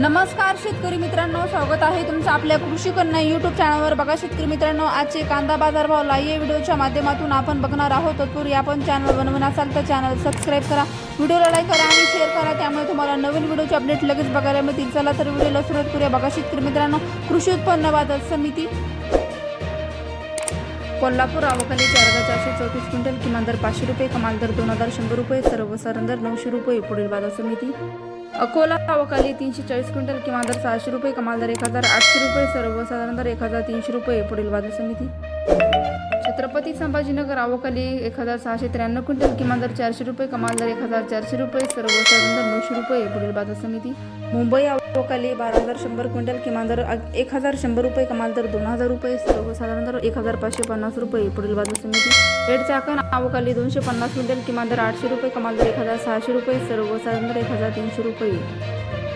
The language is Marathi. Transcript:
नमस्कार शेतकरी मित्रांनो. स्वागत आहे तुमचं आपल्या कृषी कन्या युट्यूब चॅनलवर बघा शेतकरी मित्रांनो आजचे कांदा बाजार भाव लाईव्ह व्हिडिओच्या माध्यमातून आपण बघणार आहोत. तत्पूर्वी आपण चॅनल बनवून असाल तर चॅनल सबस्क्राईब करा. व्हिडिओला लाईक करा आणि शेअर करा. त्यामुळे तुम्हाला नवीन व्हिडिओचे अपडेट लगेच बघायला मिळतील. चला तर व्हिडिओला सुरुवात करूया. बघा शेतकरी मित्रांनो कृषी उत्पन्न बाजार समिती कोल्हापूर रावखाली चार हजार चारशे चौतीस क्विंटल किमान दर पाचशे रुपये कमाल दर दोन हजार शंभर रुपये सर्वसाधारण दर नऊशे रुपये पुढील बाजार समिती. अकोला अवकाली तीनशे चाळीस क्विंटल किमान दर सहाशे रुपये कमाल दर एक हजार आठशे रुपये सर्वसाधारण दर एक हजार तीनशे रुपये पुढील बाजार समिती. छत्रपती संभाजीनगर अवकाली एक हजार सहाशे त्र्याण्णव क्विंटल किमान दर चारशे रुपये कमाल दर एक हजार चारशे रुपये सर्वसाधारण दर नऊशे रुपये पुढील बाजार समिती. मुंबई आवकाली बारा हजार शंभर क्विंटल किमान दर एक हजार शंभर रुपये कमाल दर दोन हजार रुपये सर्वसाधारण दर एक हजार पाचशे पन्नास रुपये पुढील बाजार समिती. एड चाकण आवकाली दोनशे पन्नास क्विंटल किमान दर आठशे रुपये कमाल दर एक हजार सहाशे रुपये सर्वसाधारण दर एक हजार तीनशे रुपये.